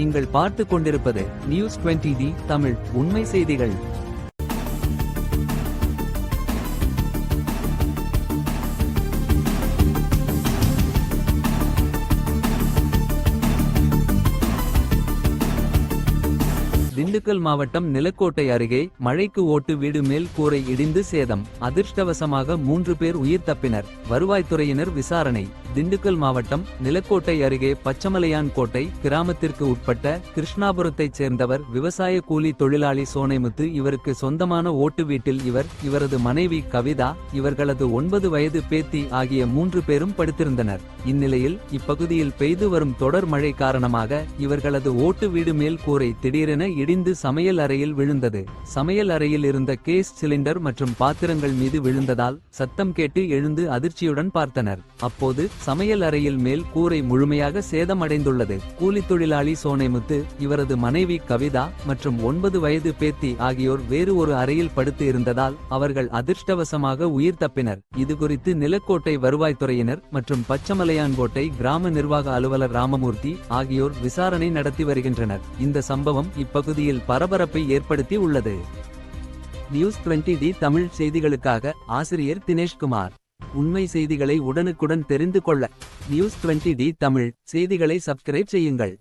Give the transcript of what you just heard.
நீங்கள் பார்த்து கொண்டிருப்பது நியூஸ் 20 டி தமிழ் உண்மை செய்திகள். திண்டுக்கல் மாவட்டம் நிலக்கோட்டை அருகே மழைக்கு ஓட்டு வீடு மேல் கூரை இடிந்து சேதம். அதிர்ஷ்டவசமாக மூன்று பேர் உயிர் தப்பினர். வருவாய்த்துறையினர் விசாரணை. திண்டுக்கல் மாவட்டம் நிலக்கோட்டை அருகே பச்சமலையான் கோட்டை கிராமத்திற்கு உட்பட்ட கிருஷ்ணாபுரத்தைச் சேர்ந்தவர் விவசாய கூலி தொழிலாளி சோனைமுத்து இவருக்கு சொந்தமான ஓட்டு வீட்டில் இவர் இவரது மனைவி கவிதா இவர்களது ஒன்பது வயது பேத்தி ஆகிய மூன்று பேரும் படுத்திருந்தனர். இந்நிலையில் இப்பகுதியில் பெய்து வரும் தொடர் மழை காரணமாக இவர்களது ஓட்டு வீடு மேல் கூரை திடீரென இடிந்து சமையல் அறையில் விழுந்தது. சமையல் அறையில் இருந்த கேஸ் சிலிண்டர் மற்றும் பாத்திரங்கள் மீது விழுந்ததால் சத்தம் கேட்டு எழுந்து அதிர்ச்சியுடன் பார்த்தனர். அப்போது சமையல் அறையில் மேல் கூரை முழுமையாக சேதமடைந்துள்ளது. கூலி தொழிலாளி சோனைமுத்து இவரது மனைவி கவிதா மற்றும் ஒன்பது வயது பேத்தி ஆகியோர் வேறு ஒரு அறையில் படுத்து இருந்ததால் அவர்கள் அதிர்ஷ்டவசமாக உயிர் தப்பினர். இதுகுறித்து நிலக்கோட்டை வருவாய்த்துறையினர் மற்றும் பச்சமலையான்கோட்டை கிராம நிர்வாக அலுவலர் ராமமூர்த்தி ஆகியோர் விசாரணை நடத்தி வருகின்றனர். இந்த சம்பவம் இப்பகுதியில் பரபரப்பை ஏற்படுத்தி உள்ளது. நியூஸ் 20 டி தமிழ் செய்திகளுக்காக ஆசிரியர் தினேஷ்குமார். உண்மை செய்திகளை உடனுக்குடன் தெரிந்து கொள்ள நியூஸ் 20 டி தமிழ். செய்திகளை சப்ஸ்கிரைப் செய்யுங்கள்.